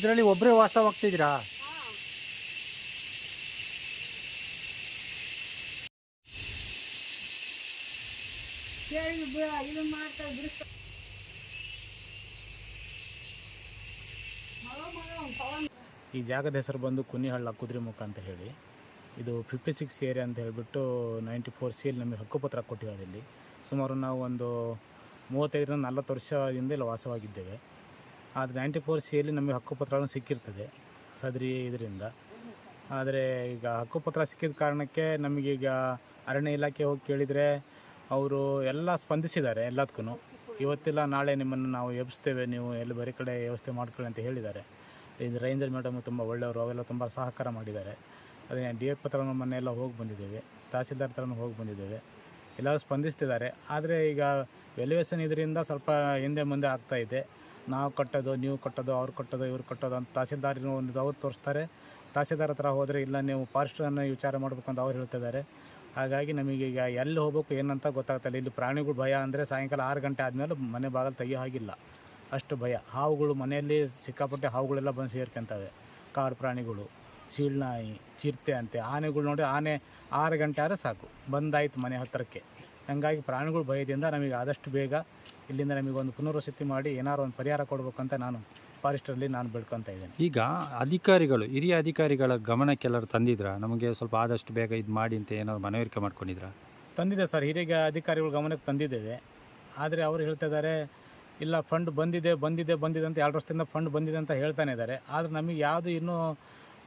ಇದರಲ್ಲಿ ಒಬ್ಬರೇ ವಾಸವಾಗ್ತಿದ್ದೀರಾ? ಈ ಜಾಗದ ಹೆಸರು ಬಂದು ಕುನಿಹಳ್ಳ ಕುದುರೆಮುಖ ಅಂತ ಹೇಳಿ. ಇದು ಫಿಫ್ಟಿ ಸಿಕ್ಸ್ ಏರಿಯಾ ಅಂತ ಹೇಳಿಬಿಟ್ಟು ನೈಂಟಿ ಫೋರ್ ಸಿ ನಮಗೆ ಹಕ್ಕುಪತ್ರ ಕೊಟ್ಟಿದ್ದಾರೆ ಇಲ್ಲಿ. ಸುಮಾರು ನಾವು ಒಂದು ಮೂವತ್ತೈದರಿಂದ ನಲ್ವತ್ತು ವರ್ಷದಿಂದ ಇಲ್ಲಿ ವಾಸವಾಗಿದ್ದೇವೆ. ಆದರೆ ನೈಂಟಿ ಫೋರ್ ಸಿಯಲ್ಲಿ ನಮಗೆ ಹಕ್ಕುಪತ್ರವನ್ನು ಸಿಕ್ಕಿರ್ತದೆ ಸದರಿ ಇದರಿಂದ. ಆದರೆ ಈಗ ಹಕ್ಕುಪತ್ರ ಸಿಕ್ಕಿದ ಕಾರಣಕ್ಕೆ ನಮಗೀಗ ಅರಣ್ಯ ಇಲಾಖೆ ಹೋಗಿ ಕೇಳಿದರೆ ಅವರು ಎಲ್ಲ ಸ್ಪಂದಿಸಿದ್ದಾರೆ ಎಲ್ಲದಕ್ಕೂ ಇವತ್ತಿಲ್ಲ, ನಾಳೆ ನಿಮ್ಮನ್ನು ನಾವು ಎಬ್ಸ್ತೇವೆ, ನೀವು ಎಲ್ಲಿ ಬರೀ ಕಡೆ ವ್ಯವಸ್ಥೆ ಮಾಡ್ಕೊಳ್ಳಿ ಅಂತ ಹೇಳಿದ್ದಾರೆ. ಇದು ರೇಂಜರ್ ಮೇಡಮ್ ತುಂಬ ಒಳ್ಳೆಯವರು, ಅವೆಲ್ಲ ತುಂಬ ಸಹಕಾರ ಮಾಡಿದ್ದಾರೆ. ಅದೇ ಡಿ ಎಫ್ ಪತ್ರ ಮೊನ್ನೆ ಎಲ್ಲ ಹೋಗಿ ಬಂದಿದ್ದೇವೆ, ತಹಸೀಲ್ದಾರ್ ಥರನೂ ಹೋಗಿ ಬಂದಿದ್ದೇವೆ. ಎಲ್ಲರೂ ಸ್ಪಂದಿಸ್ತಿದ್ದಾರೆ. ಆದರೆ ಈಗ ವ್ಯಾಲ್ಯೂಯೇಷನ್ ಇದರಿಂದ ಸ್ವಲ್ಪ ಹಿಂದೆ ಮುಂದೆ ಆಗ್ತಾ ಇದೆ. ನಾವು ಕಟ್ಟೋದು, ನೀವು ಕಟ್ಟೋದು, ಅವ್ರು ಕಟ್ಟೋದು, ಇವ್ರು ಕಟ್ಟೋದು ಅಂತ ತಹಸೀಲ್ದಾರಿನ ಒಂದು ಅವ್ರು ತೋರಿಸ್ತಾರೆ. ತಹಸೀಲ್ದಾರ್ ಹತ್ರ ಹೋದರೆ ಇಲ್ಲ, ನೀವು ಫಾರೆಸ್ಟನ್ನು ವಿಚಾರ ಮಾಡಬೇಕು ಅಂತ ಅವ್ರು ಹೇಳ್ತಿದ್ದಾರೆ. ಹಾಗಾಗಿ ನಮಗೀಗ ಎಲ್ಲಿ ಹೋಗ್ಬೇಕು, ಏನಂತ ಗೊತ್ತಾಗ್ತಾಯಿಲ್ಲ ಇಲ್ಲಿ. ಪ್ರಾಣಿಗಳು ಭಯ ಅಂದರೆ ಸಾಯಂಕಾಲ ಆರು ಗಂಟೆ ಆದಮೇಲೆ ಮನೆ ಬಾಗಿಲು ತೆಗಿಯೋ ಹಾಗಿಲ್ಲ. ಅಷ್ಟು ಭಯ. ಹಾವುಗಳು ಮನೆಯಲ್ಲಿ ಸಿಕ್ಕಾಪಟ್ಟೆ ಹಾವುಗಳೆಲ್ಲ ಬಂದು ಸೇರ್ಕೊಂತವೆ. ಕಾಡು ಪ್ರಾಣಿಗಳು ಸೀಳ್ನಾಯಿ ಚಿರತೆ ಅಂತೆ. ಆನೆಗಳು ನೋಡಿ ಆನೆ ಆರು ಗಂಟೆ ಆದರೆ ಸಾಕು. ಬಂದಾಯ್ತು ಮನೆ ಹತ್ತಿರಕ್ಕೆ ಹಾಗಾಗಿ ಪ್ರಾಣಿಗಳು ಭಯದಿಂದ ನಮಗೆ ಆದಷ್ಟು ಬೇಗ ಇಲ್ಲಿಂದ ನಮಗೆ ಒಂದು ಪುನರ್ವಸತಿ ಮಾಡಿ ಏನಾರು ಒಂದು ಪರಿಹಾರ ಕೊಡಬೇಕಂತ ನಾನು ಫಾರೆಸ್ಟಲ್ಲಿ ನಾನು ಬೆಳ್ಕೊತಾ ಇದ್ದೇನೆ. ಈಗ ಅಧಿಕಾರಿಗಳು ಹಿರಿಯ ಅಧಿಕಾರಿಗಳ ಗಮನಕ್ಕೆಲ್ಲರೂ ತಂದಿದ್ರ? ನಮಗೆ ಸ್ವಲ್ಪ ಆದಷ್ಟು ಬೇಗ ಇದು ಮಾಡಿ ಅಂತ ಏನಾದ್ರು ಮನವರಿಕೆ ಮಾಡ್ಕೊಂಡಿದ್ರ? ತಂದಿದೆ ಸರ್ ಹಿರಿಯ ಅಧಿಕಾರಿಗಳ ಗಮನಕ್ಕೆ ತಂದಿದ್ದೇವೆ. ಆದರೆ ಅವರು ಹೇಳ್ತಾ ಇದ್ದಾರೆ ಇಲ್ಲ ಫಂಡ್ ಬಂದಿದೆ ಬಂದಿದೆ ಬಂದಿದೆ ಅಂತ ಎರಡು ವರ್ಷದಿಂದ ಫಂಡ್ ಬಂದಿದೆ ಅಂತ ಹೇಳ್ತಾನೆ ಇದ್ದಾರೆ. ಆದರೆ ನಮಗೆ ಯಾವುದು ಇನ್ನೂ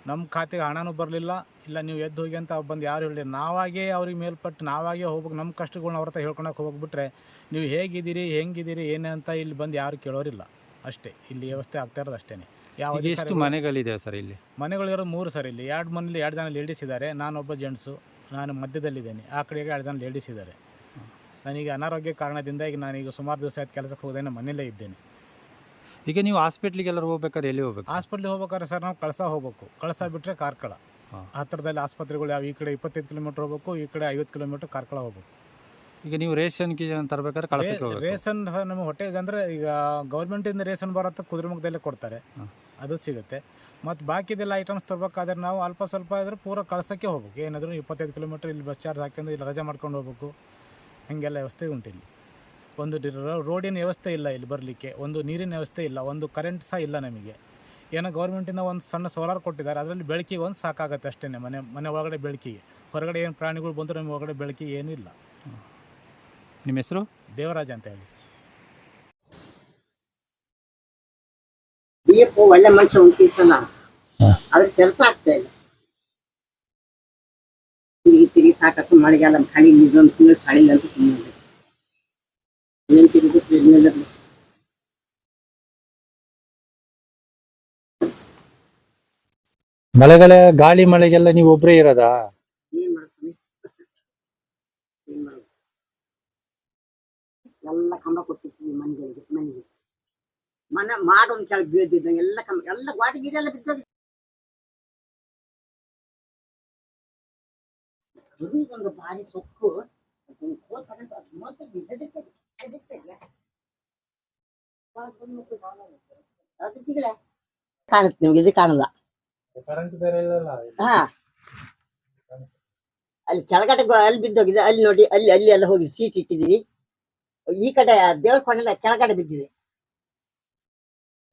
ನಮ್ಮ ಖಾತೆಗೆ ಹಣನೂ ಬರಲಿಲ್ಲ. ಇಲ್ಲ ನೀವು ಎದ್ದು ಹೋಗಿ ಅಂತ ಬಂದು ಯಾರು ಹೇಳಿ ನಾವಾಗೇ ಅವ್ರಿಗೆ ಮೇಲ್ಪಟ್ಟು ನಾವಾಗೇ ಹೋಗ್ಬೇಕು. ನಮ್ಮ ಕಷ್ಟಗಳನ್ನ ಅವ್ರ ಹತ್ರ ಹೇಳ್ಕೊಳಕ್ಕೆ ಹೋಗ್ಬಿಟ್ರೆ ನೀವು ಹೇಗಿದ್ದೀರಿ ಹೆಂಗಿದ್ದೀರಿ ಏನೇ ಅಂತ ಇಲ್ಲಿ ಬಂದು ಯಾರು ಕೇಳೋರಿಲ್ಲ. ಅಷ್ಟೇ. ಇಲ್ಲಿ ವ್ಯವಸ್ಥೆ ಆಗ್ತಾ ಇರೋದು ಅಷ್ಟೇ ಯಾವ ಎಷ್ಟು ಮನೆಗಳಿದೆ ಸರ್ ಇಲ್ಲಿ? ಮನೆಗಳಿರೋ ಮೂರು ಸರ್ ಇಲ್ಲಿ. ಎರಡು ಮನೇಲಿ ಎರಡು ಜನ ಲೇಡೀಸ್ ಇದ್ದಾರೆ. ನಾನೊಬ್ಬ ಜೆಂಟ್ಸು ನಾನು ಮಧ್ಯದಲ್ಲಿದ್ದೇನೆ. ಆ ಕಡೆಗೆ ಎರಡು ಜನ ಲೇಡೀಸ್ ಇದ್ದಾರೆ. ನನಗೆ ಅನಾರೋಗ್ಯ ಕಾರಣದಿಂದ ಈಗ ನಾನೀಗ ಸುಮಾರು ದಿವಸ ಆಯ್ತು ಕೆಲಸಕ್ಕೆ ಹೋದೇನೆ ಮನೆಯಲ್ಲೇ ಇದ್ದೇನೆ. ಈಗ ನೀವು ಹಾಸ್ಪಿಟ್ಲಿಗೆಲ್ಲರೂ ಹೋಗ್ಬೇಕಾದ್ರೆ ಎಲ್ಲಿ ಹೋಗ್ಬೇಕು? ಹಾಸ್ಪಿಟ್ಲಿಗೆ ಹೋಗ್ಬೇಕಾದ್ರೆ ಸರ್ ನಾವು ಕಳಸ ಹೋಗ್ಬೇಕು. ಕಳಸ ಬಿಟ್ಟರೆ ಕಾರ್ಕಳ. ಆ ಥರದಲ್ಲಿ ಆಸ್ಪತ್ರೆಗಳು ಯಾವ ಈ ಕಡೆ ಇಪ್ಪತ್ತೈದು ಕಿಲೋಮೀಟ್ರ್ ಹೋಗ್ಬೇಕು ಈ ಕಡೆ ಐವತ್ತು ಕಿಲೋಮೀಟ್ರ್ ಕಾರ್ಕಳ ಹೋಗ್ಬೇಕು. ಈಗ ನೀವು ರೇಷನ್ ಗೀಷನ್ ತರಬೇಕಾದ್ರೆ ಕಳಸಕ್ಕೆ ಹೋಗ್ಬೇಕು. ರೇಷನ್ ನಮಗೆ ಹೊಟ್ಟೆಗೆ ಅಂದರೆ ಈಗ ಗೌರ್ಮೆಂಟಿಂದ ರೇಷನ್ ಬರುತ್ತೆ ಕುದುರೆಮುಖದಲ್ಲೇ ಕೊಡ್ತಾರೆ. ಅದು ಸಿಗುತ್ತೆ. ಮತ್ತು ಬಾಕಿದೆಲ್ಲ ಐಟಮ್ಸ್ ತರಬೇಕಾದ್ರೆ ನಾವು ಅಲ್ಪ ಸ್ವಲ್ಪ ಆದರೆ ಪೂರ ಕಳಸಕ್ಕೆ ಹೋಗ್ಬೇಕು. ಏನಾದರೂ ಇಪ್ಪತ್ತೈದು ಕಿಲೋಮೀಟ್ರ್ ಇಲ್ಲಿ ಬಸ್ ಚಾರ್ಜ್ ಹಾಕೊಂಡು ಇಲ್ಲಿ ರಜೆ ಮಾಡ್ಕೊಂಡು ಹೋಗ್ಬೇಕು. ಹೀಗೆಲ್ಲ ವ್ಯವಸ್ಥೆ ಉಂಟು ಇಲ್ಲಿ ಒಂದು ರೋಡಿನ ವ್ಯವಸ್ಥೆ ಇಲ್ಲ ಇಲ್ಲಿ ಬರಲಿಕ್ಕೆ. ಒಂದು ನೀರಿನ ವ್ಯವಸ್ಥೆ ಇಲ್ಲ. ಒಂದು ಕರೆಂಟ್ ಸಹ ಇಲ್ಲ ನಮಗೆ. ಏನೋ ಗೌರ್ಮೆಂಟಿನ ಒಂದು ಸಣ್ಣ ಸೋಲಾರ್ ಕೊಟ್ಟಿದ್ದಾರೆ. ಅದರಲ್ಲಿ ಬೆಳಕಿಗೆ ಒಂದು ಸಾಕಾಗತ್ತೆ ಅಷ್ಟೇ ಮನೆ ಮನೆ ಒಳಗಡೆ ಬೆಳಕಿಗೆ. ಹೊರಗಡೆ ಏನು ಪ್ರಾಣಿಗಳು ಬಂದರೂ ನಮಗೆ ಒಳಗಡೆ ಬೆಳಕಿಗೆ ಏನೂ ಇಲ್ಲ. ನಿಮ್ಮ ಹೆಸರು? ದೇವರಾಜ ಅಂತ ಹೇಳಿ ಒಳ್ಳೆ ಮನುಷ್ಯ ಉಂಟಿತ್ತಲ್ಲ ಅದ್ರ ಕೆಲಸ ಆಗ್ತಾ ಇಲ್ಲ. ತಿರುಗಿ ತಿರುಗಿ ಸಾಕಷ್ಟು ಮಳೆಗಾಲ ಖಾಲಿ ಇದೊಂದು ತಿಂಗಳು ಖಾಲಿ ಅಂತ ಸುಮ್ಮನೆ ಮಳೆಗಳ, ಗಾಳಿ ಮಳೆಗೆಲ್ಲ ನೀವು ಒಬ್ರೇ ಇರೋದಾ? ಏನ್ ಮಾಡ್ತೀನಿ ಏನ್ ಮಾಡೋದು? ಎಲ್ಲ ಕಂಬ ಕೊಟ್ಟಿರ್ತೀವಿ ಮನೆಗಳಿಗೆ, ಮನೆಗೆ. ಮನೆ ಮಾಡೊಂದು ಕೆಳಗೆ ಬೀಳ್ತಿದ್ದ, ಎಲ್ಲ ಕಂಬ, ಎಲ್ಲ ಗಾಡಿ ಗಿಡ ಎಲ್ಲ ಬಿದ್ದೋಗಿ. ಒಂದು ಭಾರಿ ಸೊಕ್ಕು ಮತ್ತೆ ಬಿದ್ದದಿಕ್ಕೆ. ಕಾಣುತ್ತೆ ನಿಮ್ಗೆ ಇದು ಕಾಣಲ್ಲ. ಹಾ. ಅಲ್ಲಿ ಕೆಳಗಡೆ ಅಲ್ಲಿ ಬಿದ್ದೋಗಿದೆ ಅಲ್ಲಿ ನೋಡಿ ಅಲ್ಲಿ ಅಲ್ಲಿ ಎಲ್ಲ ಹೋಗಿ ಸೀಟ್ ಇಟ್ಟಿದ್ದೀವಿ. ಈ ಕಡೆ ದೇವ್ರ ಕೊಂಡೆಲ್ಲ ಕೆಳಗಡೆ ಬಿದ್ದಿದೆ.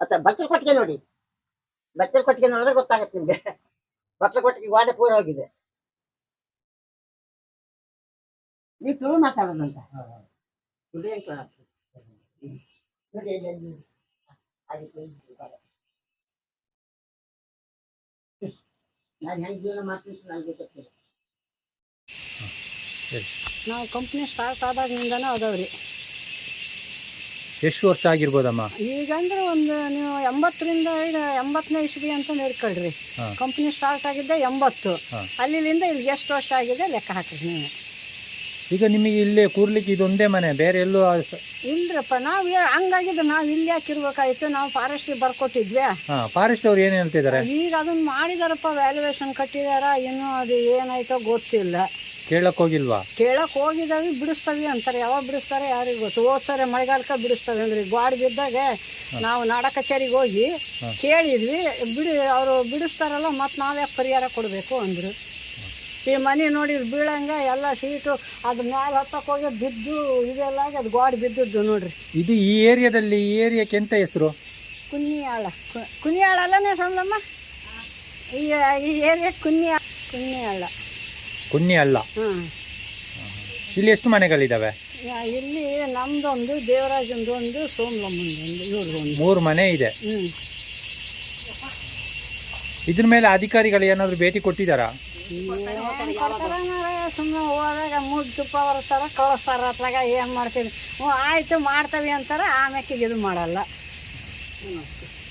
ಮತ್ತೆ ಬಚ್ಚಲ ಕೊಟ್ಟಿಗೆ ನೋಡಿ. ಬಚ್ಚಲ ಕೊಟ್ಟಿಗೆ ನೋಡಿದ್ರೆ ಗೊತ್ತಾಗತ್ತೆ ನಿಮ್ಗೆ. ಬಚ್ಚಲ ಕೊಟ್ಟಿಗೆ ಗೋಡೆ ಪೂರ ಹೋಗಿದೆ. ನೀವು ತುಳು ಮಾತಾಡೋದಂತ ನಾನು ಹೆಂಗ್ ಜೀವನ ಮಾಡ್ತೀನಿ ನನಗೆ ಗೊತ್ತಿಲ್ಲ ನಾವು ಕಂಪ್ನಿ ಸ್ಟಾರ್ಟ್ ಆದಾಗಿಂದನೂ ಅದಾವ್ರಿ ಎಷ್ಟು ವರ್ಷ ಆಗಿರ್ಬೋದಮ್ಮ ಈಗಂದ್ರೆ ಒಂದು ನೀವು ಎಂಬತ್ತರಿಂದ ಈಗ ಎಂಬತ್ತನೇ ಇಸ್ವಿ ಅಂತ ಹೇಳ್ಕೊಳ್ರಿ. ಕಂಪ್ನಿ ಸ್ಟಾರ್ಟ್ ಆಗಿದ್ದೆ ಎಂಬತ್ತು. ಅಲ್ಲಿಂದ ಇಲ್ಲಿ ಎಷ್ಟು ವರ್ಷ ಆಗಿದೆ ಲೆಕ್ಕ ಹಾಕ್ರಿ ನೀವು ಈಗ ನಿಮಗೆ ಇಲ್ಲೇ ಕೂರ್ಲಿಕ್ಕೆ ಇದೊಂದೇ ಮನೆ ಬೇರೆ ಎಲ್ಲೂ ಆ ಸ- ಇಲ್ರಪ್ಪ ನಾವು ಹಂಗಾಗಿದ್ದು ನಾವು ಇಲ್ಲಿ ಹಾಕಿರ್ಬೇಕಾಯ್ತು ನಾವು ಫಾರೆಸ್ಟ್ಗೆ ಬರ್ಕೊಟ್ಟಿದ್ವಿ ಹಾ ಫಾರೆಸ್ಟ್ ಅವ್ರು ಏನ್ ಹೇಳ್ತಿದ್ದಾರೆ? ಈಗ ಅದನ್ನ ಮಾಡಿದಾರಪ್ಪ ವ್ಯಾಲ್ಯೂಯೇಷನ್ ಕಟ್ಟಿದಾರ ಇನ್ನು ಅದು ಏನಾಯ್ತೋ ಗೊತ್ತಿಲ್ಲ. ಕೇಳಕ್ ಹೋಗಿಲ್ವಾ? ಕೇಳಕ್ ಹೋಗಿದಾವೆ ಬಿಡಿಸ್ತವಿ ಅಂತಾರೆ. ಯಾವಾಗ ಬಿಡಿಸ್ತಾರೆ ಯಾರಿಗೆ ಗೊತ್ತು. ಹೋದ್ಸರಿ ಮಳೆಗಾಲಕ್ಕ ಮಳೆಗಾಲಕ್ಕೆ ಬಿಡಿಸ್ತವೆ ಅಂದ್ರೆ ಗಾಡಿ ಬಿದ್ದಾಗ ನಾವು ನಾಡ ಕಚೇರಿಗೆ ಹೋಗಿ ಕೇಳಿದ್ವಿ ಬಿಡಿ ಅವರು ಬಿಡಿಸ್ತಾರಲ್ಲ ಮತ್ತು ನಾವ್ಯಾಕೆ ಪರಿಹಾರ ಕೊಡಬೇಕು ಅಂದರು. ಈ ಮನೆ ನೋಡಿ ಬೀಳಂಗ ಎಲ್ಲ ಸೀಟು ಅದ್ರ ಮ್ಯಾಲೆ ಹತ್ತಕ್ಕೆ ಹೋಗಿ ಬಿದ್ದು ಇದೆಲ್ಲ ಆಗಿ ಅದು ಗಾಡಿ ಬಿದ್ದದ್ದು ನೋಡ್ರಿ. ಇದು ಈ ಏರಿಯಾದಲ್ಲಿ ಈ ಏರಿಯಾಕ್ಕೆ ಎಂತ ಹೆಸರು? ಕುನ್ನಿಯಾಳ. ಕುನ್ನಿಯಾಳ ಅಲ್ಲನೇ ಸಂಬಳಮ್ಮ ಈ ಈ ಏರಿಯಾ ಕುನ್ನಿಯಾ ಕುನ್ನಿಯಾಳ. ಕುನ್ನಿ ಅಲ್ಲ ಹ್ಞೂ ಇಲ್ಲಿ ಎಷ್ಟು ಮನೆಗಳಿದಾವೆ? ಯಾ- ಇಲ್ಲಿ ನಮ್ದೊಂದು ದೇವರಾಜಂದು ಒಂದು ಸೋಮಲಮ್ಮಂದು ಒಂದು ಇವ್ರದೊಂದು ಮೂರು ಮನೆ ಇದೆ. ಹ್ಞೂ ಇದ್ರ ಮೇಲೆ ಅಧಿಕಾರಿಗಳು ಏನಾದರೂ ಭೇಟಿ ಕೊಟ್ಟಿದ್ದಾರಾ? ಸುಮ್ಮನೆ ಹೋದಾಗ ಮೂರು ತುಪ್ಪ ಒರೆಸ್ತಾರ ಕಳಿಸ್ತಾರ ಅತ್ಲಾಗ ಏನು ಮಾಡ್ತೀವಿ ಹ್ಞೂ ಆಯಿತು ಮಾಡ್ತೇವೆ ಅಂತಾರೆ ಆಮ್ಯಾಕೆ ಇದು ಮಾಡಲ್ಲ.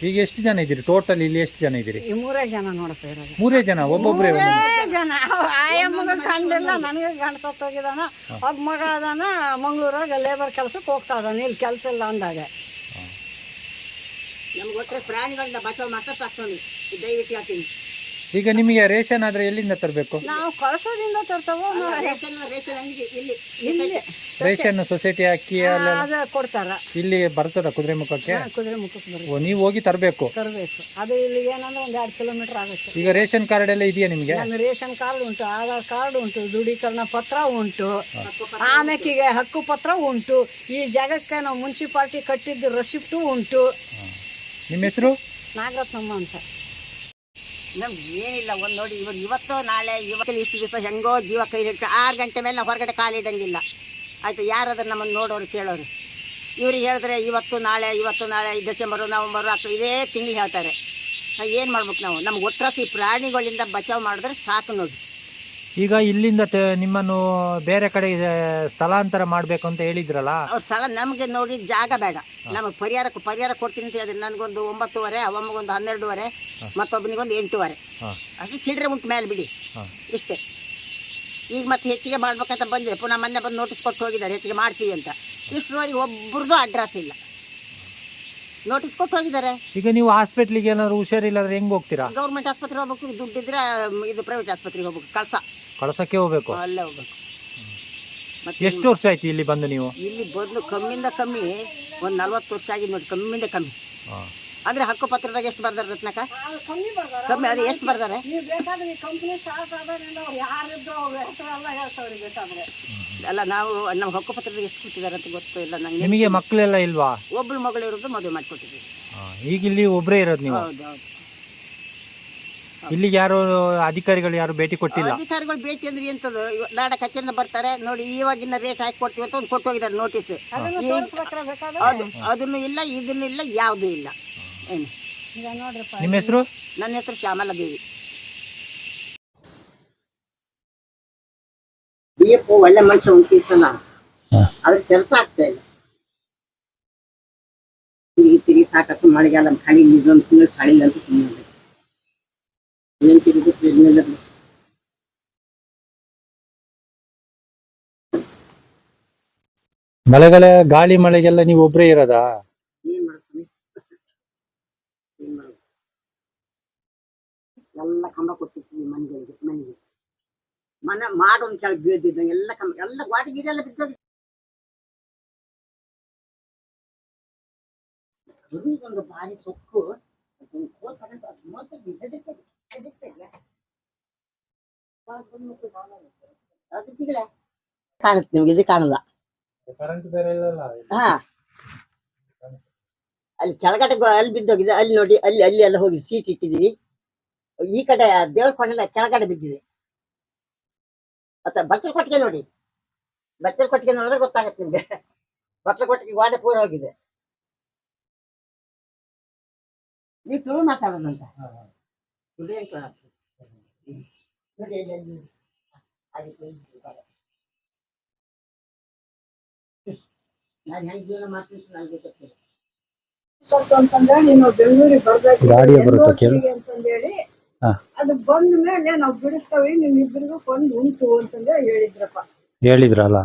ಈಗ ಎಷ್ಟು ಜನ ಇದ್ದೀರಿ? ಟೋಟಲ್ ಇಲ್ಲಿ ಎಷ್ಟು ಜನ ಇದ್ದೀರಿ? ಈ ಮೂರೇ ಜನ ನೋಡ್ತಾ ಇರೋದು. ಮೂರೇ ಜನ ಒಬ್ಬೊಬ್ಬರೇ ಮೂರೇ ಜನ. ಆಯಮ್ಮಗ ಕಂಡಿಲ್ಲ ನನಗೆ ಗಂಡ ಸತ್ತೋಗಿದಾನ ಒಬ್ಬ ಮಗ ಅದಾನ ಮಂಗಳೂರಾಗ ಲೇಬರ್ ಕೆಲಸಕ್ಕೆ ಹೋಗ್ತಾ ಇದ್ದಾನೆ ಇಲ್ಲಿ ಕೆಲಸ ಇಲ್ಲ ಅಂದಾಗ. ನಮ್ಗೆ ಒಟ್ಟರೆ ಪ್ರಾಣಿಗಳಿಂದ ಬಚಾವ್ ಮಾಡ್ತಾ ಸಾಕ್ಸೋನಿ ದಯವಿಟ್ಟು ಹೇಳ್ತೀನಿ. ಈಗ ನಿಮಗೆ ರೇಷನ್ ಆದ್ರೆ ಎಲ್ಲಿಂದ ತರಬೇಕು? ನಾವು ಕಳಸೋದಿಂದ ತರ್ತವೋ ರೇಷನ್ ರೇಷನ್ ಅಂಗಡಿ ಇಲ್ಲಿ ಇಲ್ಲಿ. ರೇಷನ್ ಸೊಸೈಟಿ ಅಕ್ಕಿ ಎಲ್ಲ ಅದು ಕೊಡ್ತಾರ. ಇಲ್ಲಿ ಬರ್ತದ ಕುದುರೆ ಮುಖಕ್ಕೆ? ಕುದುರೆ ಮುಖಕ್ಕೆ ಓ, ನೀವು ಹೋಗಿ ತರಬೇಕು. ತರಬೇಕು. ಅದು ಇಲ್ಲಿ ಏನಂದ್ರೆ ಒಂದು ಎರಡು ಕಿಲೋಮೀಟರ್ ಆಗುತ್ತೆ. ಈಗ ರೇಷನ್ ಕಾರ್ಡ್ ಎಲ್ಲ ಇದೆಯಾ ನಿಮಗೆ? ನಮಗೆ ರೇಷನ್ ಕಾರ್ಡ್ ಉಂಟು ಆಧಾರ್ ಕಾರ್ಡ್ ಉಂಟು ದೃಢೀಕರಣ ಪತ್ರ ಉಂಟು. ಆಮೇಕಿಗೆ ಹಕ್ಕು ಪತ್ರ ಉಂಟು. ಈ ಜಾಗಕ್ಕೆ ನಾವು ಮುನ್ಸಿಪಾಲ್ಟಿ ಕಟ್ಟಿದ್ದು ರೆಸಿಪ್ಟು ಉಂಟು. ನಿಮ್ಮ ಹೆಸರು? ನಾಗರತ್ನಮ್ಮ ಅಂತ. ನಮ್ಗೆ ಏನಿಲ್ಲ, ಒಂದು ನೋಡಿ ಇವಾಗ ಇವತ್ತು ನಾಳೆ ಇವತ್ತಲ್ಲಿ ಇಷ್ಟು ದಿವಸ ಹೆಂಗೋ ಜೀವ ಕೈಲಿಟ್ಟು ಆರು ಗಂಟೆ ಮೇಲೆ ನಾವು ಹೊರಗಡೆ ಕಾಲಿಡಂಗಿಲ್ಲ ಆಯಿತು, ಯಾರಾದ್ರೂ ನಮ್ಮನ್ನು ನೋಡೋರು, ಕೇಳೋರು. ಇವ್ರಿಗೆ ಹೇಳಿದ್ರೆ ಇವತ್ತು ನಾಳೆ ಇವತ್ತು ನಾಳೆ ಡಿಸೆಂಬರು, ನವಂಬರು ಅಥವಾ ಇದೇ ತಿಂಗಳು ಹೇಳ್ತಾರೆ. ಏನು ಮಾಡ್ಬೇಕು ನಾವು? ನಮ್ಗೆ ಈ ಪ್ರಾಣಿಗಳಿಂದ ಬಚಾವ್ ಮಾಡಿದ್ರೆ ಸಾಕು ನೋಡಿ. ಈಗ ಇಲ್ಲಿಂದ ತೆ- ನಿಮ್ಮನ್ನು ಬೇರೆ ಕಡೆ ಆ, ಸ್ಥಳಾಂತರ ಮಾಡಬೇಕು ಅಂತ ಹೇಳಿದ್ರಲ್ಲ? ಅವ್ರ ಸ್ಥಳ ನಮಗೆ ನೋಡಿ ಜಾಗ ಬೇಡ. ನಮಗೆ ಪರಿಹಾರ ಪರಿಹಾರ ಕೊಡ್ತೀನಿ ಅಂತ ಹೇಳಿದ್ರೆ ನನಗೊಂದು ಒಂಬತ್ತುವರೆ ಅವಮ್ಮಗೊಂದು ಹನ್ನೆರಡುವರೆ ಮತ್ತೊಬ್ಬನಿಗೊಂದು ಎಂಟೂವರೆ. ಹಾಂ. ಅಷ್ಟು ಚಿಲ್ಲರೆ ಉಂಟು ಮೇಲೆ ಬಿಡಿ. ಹಾಂ. ಇಷ್ಟೇ. ಈಗ ಮತ್ತೆ ಹೆಚ್ಚಿಗೆ ಮಾಡ್ಬೇಕಂತ ಬಂದಿದೆ. ಪುನಃ ಮೊನ್ನೆ ಬಂದು ನೋಟಿಸ್ ಕೊಟ್ಟು ಹೋಗಿದ್ದಾರೆ. ಹೆಚ್ಚಿಗೆ ಮಾಡ್ತೀವಿ ಅಂತ. ಇಷ್ಟರವರೆಗೆ ಒಬ್ಬರದು ಅಡ್ರೆಸ್ ಇಲ್ಲ. ನೋಟಿಸ್ ಕೊಟ್ಟು ಹೋಗಿದ್ದಾರೆ. ಈಗ ನೀವು ಹಾಸ್ಪಿಟ್ಲಿಗೆ ಏನಾದ್ರು ಹುಷಾರಿಲ್ಲಾದ್ರೆ ಹೆಂಗ್ ಹೋಗ್ತೀರಾ? ಗೌರ್ಮೆಂಟ್ ಆಸ್ಪತ್ರೆ ಹೋಗ್ಬೇಕು ದುಡ್ಡಿದ್ರೆ ಮ್, ಇದು ಪ್ರೈವೇಟ್ ಆಸ್ಪತ್ರೆಗೆ ಹೋಗ್ಬೇಕು ಕಳಸ. ಕಳಸಕ್ಕೆ ಹೋಗ್ಬೇಕು? ಅಲ್ಲೇ ಹೋಗ್ಬೇಕು. ಮತ್ತೆ ಎಷ್ಟು ವರ್ಷ ಆಯ್ತು ಇಲ್ಲಿ ಬಂದು ನೀವು? ಇಲ್ಲಿ ಬಂದು ಕಮ್ಮಿಂದ ಕಮ್ಮಿ ಒಂದು ನಲ್ವತ್ತು ವರ್ಷ ಆಗಿದೆ ನೋಡಿ ಕಮ್ಮಿಂದ ಕಮ್ಮಿ. ಅಂದ್ರೆ ಹಕ್ಕು ಪತ್ರದಾಗ ಎಷ್ಟು ಬರ್ದಾರ ರತ್ನಕ ಕಮ್ಮಿ ಅದು ಎಷ್ಟು ಬರ್ದಾರೆ? ನೀವು ಬೇಕಾದ್ರೆ ಈ ಕಂಪ್ನಿ ಸ್ಟಾರ್ಟ್ ಆದ್ರಿಂದ ಅವ್ರು ಯಾರಿದ್ರು ಅವ್ರ ಹೆಸರೆಲ್ಲ ಬೇಕಾದ್ರೆ. ಅಲ್ಲ ನಾವು ನಮ್ಮ ಹಕ್ಕು ಪತ್ರದಾಗ ಎಷ್ಟು ಕೊಟ್ಟಿದ್ದಾರೆ ಅಂತ ಗೊತ್ತು ಇಲ್ಲ ನಂಗೆ ನಿಮಗೆ ಮಕ್ಕಳೆಲ್ಲ ಇಲ್ವಾ? ಒಬ್ಳು ಮಗಳು ಇರೋದು ಮದುವೆ ಮಾಡ್ಕೊಟ್ಟಿದ್ವಿ ಈಗ ಇಲ್ಲಿ ಒಬ್ಬರೇ ಇರೋದು ನೀವು? ಇಲ್ಲಿ ಹೌದು. ಇಲ್ಲಿಗೆ ಯಾರು ಅಧಿಕಾರಿಗಳು ಯಾರು ಭೇಟಿ ಕೊಟ್ಟಿಲ್ಲ? ಅಧಿಕಾರಿಗಳು ಭೇಟಿ ಅಂದ್ರೆ ಎಂತದ್ದು ನಾಡ ಕಚೇರಿಯಿಂದ ಬರ್ತಾರೆ ನೋಡಿ ಇವಾಗಿನ ರೇಟ್ ಹಾಕಿ ಕೊಡ್ತೀವಿ ಅಂತ ಒಂದು ಕೊಟ್ಟು ಹೋಗಿದ್ದಾರೆ ನೋಟಿಸ್ ಅದನ್ನು ಇಲ್ಲ ಇದನ್ನು ಇಲ್ಲ ಯಾವುದೂ ಇಲ್ಲ. ಏನು ಈಗ ನೋಡ್ರಪ್ಪ ನಿಮ್ಮ ಹೆಸರು? ನನ್ನ ಹೆಸರು ಶ್ಯಾಮಲಾ ದೇವಿ. ಒಳ್ಳೆ ಮನುಷ್ಯ ಉಂಟಿಸಲ್ಲ ಅದ್ರ ಕೆಲಸ ಆಗ್ತಾ ಇಲ್ಲ. ತಿರುಗಿ ತಿರುಗಿ ಸಾಕಷ್ಟು ಮಳೆಗಾಲ ಖಾಲಿ ಇದೊಂದು ತಿಂಗಳು ಖಾಲಿ ಅಂತ ಸುಮ್ಮನೆ ಏನ್ ತಿರುಗಿ ತಿರುಗಿಲ್ಲ ಮಳೆಗಳ ಗಾಳಿ ಮಳೆಗೆಲ್ಲ ನೀವು ಒಬ್ಬರೇ ಇರೋದಾ ಏನ್ ಮಾಡ್ತೀನಿ ಏನ್ ಮಾಡೋದು ಎಲ್ಲ ಕಂಬ ಕೊಟ್ಟಿರ್ತೀವಿ ಮನೆಗಳಿಗೆ ಮನೆಗೆ. ಮನೆ ಮಾಡೊಂದು ಕೆಳಗೆ ಬೀಳ್ತಿದ್ದ ಎಲ್ಲ ಕಂಬ ಎಲ್ಲ ಗಾಡಿ ಗಿಡ ಎಲ್ಲ ಬಿದ್ದೋಗಿ ಒಂದು ಭಾರಿ ಸೊಕ್ಕು. ಕಾಣುತ್ತೆ ನಿಮ್ಗೆ ಇದು ಕಾಣಲ್ಲ. ಹಾ. ಅಲ್ಲಿ ಕೆಳಗಡೆ ಅಲ್ಲಿ ಬಿದ್ದೋಗಿದೆ ಅಲ್ಲಿ ನೋಡಿ ಅಲ್ಲಿ ಅಲ್ಲಿ ಎಲ್ಲ ಹೋಗಿ ಸೀಟ್ ಇಟ್ಟಿದ್ದೀವಿ. ಈ ಕಡೆ ದೇವ್ರ ಕೊಂಡೆಲ್ಲ ಕೆಳಗಡೆ ಬಿದ್ದಿದೆ. ಮತ್ತೆ ಬಚ್ಚಲ ಕೊಟ್ಟಿಗೆ ನೋಡಿ. ಬಚ್ಚಲ ಕೊಟ್ಟಿಗೆ ನೋಡಿದ್ರೆ ಗೊತ್ತಾಗತ್ತೆ ನಿಮ್ಗೆ. ಬಚ್ಚಲ ಕೊಟ್ಟಿಗೆ ವಾಡೆ ಪೂರ ಹೋಗಿದೆ. ನೀವು ತುಳು ಮಾತಾಡೋದಂತ. ತುಳು ಏನ್ ಬರ. ನಾನು ಹೆಂಗ್ ಜೀವನ ಮಾಡ್ತೀನಿ ನನಗೆ ಗೊತ್ತಿಲ್ಲ ಅಂತಂದ್ರೆ ನೀನು ಬೆಂಗಳೂರಿಗೆ ಬರ್ಬೇಕು ಅಂತಂದೇಳಿ. ಅದು ಬಂದ ಮೇಲೆ ನಾವು ಬಿಡಿಸ್ತೇವೆ ನಿಮ್ ಇಬ್ಬರಿಗೂ ಕೊಂಡು ಉಂಟು ಅಂತಂದ್ರೆ ಹೇಳಿದ್ರಪ್ಪ. ಹೇಳಿದ್ರಲ್ಲ?